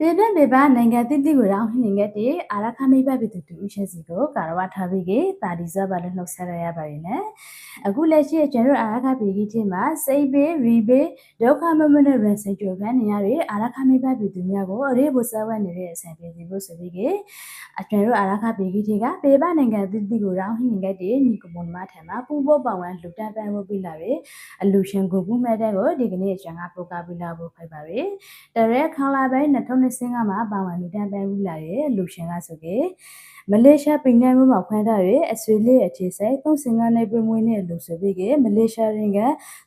ပြည်ပမေပါနိုင်ငံတိတိကိုရောင်းနှင်ခဲ့တဲ့အာရခမိဘပြည်သူတူဦးချက်စီကိုကာရဝထားပြီးကတာဒီဇာဘာလို့နှုတ်ဆက်ရရပါရင်လည်းအခုလက်ရှိကျွန်တော်အာရခပြည်ကြီးချင်းမှာစိတ်ပေးရီပေးဒုက္ခမမနဲ့ရန်စိတ်ကြိုခံနေရတဲ့အာရခမိဘပြည်သူများကိုအရေးဖို့ဆက်ဝတ်နေတဲ့အဆင်ပြေစီဖို့ဆိုပြီးကအကျွန်တော်အာရခပြည်ကြီးချင်းကပေပနိုင်ငံတိတိကိုရောင်းနှင်ခဲ့တဲ့ညီကမွန်မထံမှာပူဖို့ပောင်ဝမ်လူတန်းပန်းဖို့ပြလာတယ်အလူရှင်ကိုကူမဲ့တဲ့ကိုဒီကနေ့ကျွန်တော်ပို့ကပြလာဖို့ဖိုက်ပါရယ်တရဲခေါလာပိုင်း2000စင်ကမှာပါဝင်လူတန်းပန်းဘူးလာရဲ့လူရှင်ကဆိုကေ မလေးရှားပြည်နယ်မှာခွဲထားတဲ့အဆွေလေးအခြေဆိုင်သုံးစင်ကနေပြမွေးနေလူဆိုပြီးကမလေးရှားရင်က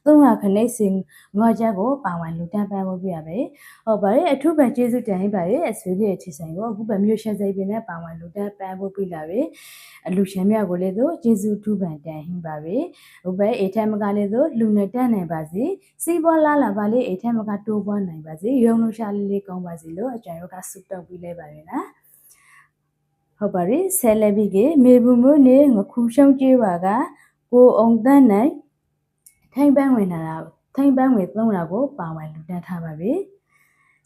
သုံးရခနေစင်ငေါ်ချက်ကိုပါဝင်လူတန်းပန်းဖို့ပြရပဲဟောပါရဲ့အထုပံကျေးဇူးတင်ပါရဲ့အဆွေလေးအခြေဆိုင်ကိုအခုပဲမြို့ရှက်စိတ်ပင်နဲ့ပါဝင်လူတန်းပန်းဖို့ပြလာပဲအလူရှင်မြတ်ကိုလည်းသူကျေးဇူးထုပံတန်ဟင်းပါပဲဟိုပဲအေထမကလည်းသူလူနဲ့တန်နိုင်ပါစေစီးပွားလာလာပါလေအေထမကတိုးပွားနိုင်ပါစေရုံလို့ရှာလေးလေးကောင်းပါစေလို့အကြံရောကဆုတောင်းပြီးလဲပါရင်လား ဟုတ်ပါပြီဆယ်လက်ပြီးကမေဘူးမိုးနေငခုရှုံးကြေးပါကကိုအောင်တန်းနိုင်ထိုင်ပန်းဝင်လာတာထိုင်ပန်းဝင်သုံးတာကိုပါဝင်လူတန်းထားပါပြီ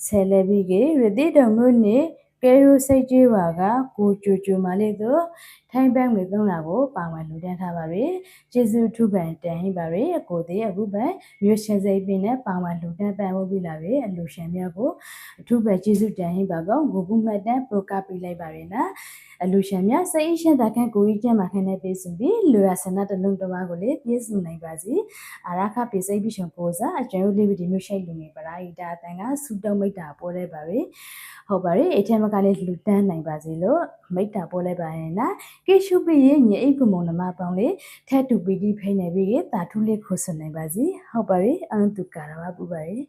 ဆယ်လက်ပြီးကရတိတော်မိုးနေကဲရိုစိတ်ကြေးပါကကိုကြိုကြိုမလေးတို့ ထိုင်းဘက်ငွေသုံးတာကိုပါဝင်လူတန်းထားပါပြီကျေးဇူးထုပန်တန်ဟိပါပြီအကိုသေးအခုပဲမြို့ရှင်စိတ်ပင်နဲ့ပါဝင်လူတန်းပန်ဖို့ပြလာပြီအလူရှင်များကိုအထုပဲကျေးဇူးတန်ဟိပါကောဂူဂူမှတ်တန်းပရိုကပေးလိုက်ပါရနော်အလူရှင်များစိတ်ရှင်တခန့်ကိုကြီးကျမ်းမှာခင်းနေပေးစုပြီးလူရဆန္ဒတလုံးတမကိုလေပြည့်စုံနိုင်ပါစေအာရခပိစိတ်ပိရှင်ကိုစားအကျဉ်းလေးပြီးဒီမျိုးရှိတ်လူနေပရာဟိတာတန်ကစူတုံးမိတ်တာပေါ်လိုက်ပါပြီဟုတ်ပါပြီအထက်မကလေးလူတန်းနိုင်ပါစေလို့မိတ်တာပေါ်လိုက်ပါရင်လားကိရှုပိရဲ့ညအိကမုံနမပေါင်းလေးထက်တူပီတိဖိနေပြီးတာထူးလေးခိုးစနိုင်ပါစေဟုတ်ပါပြီအန်တူကာရဝပူပါရဲ့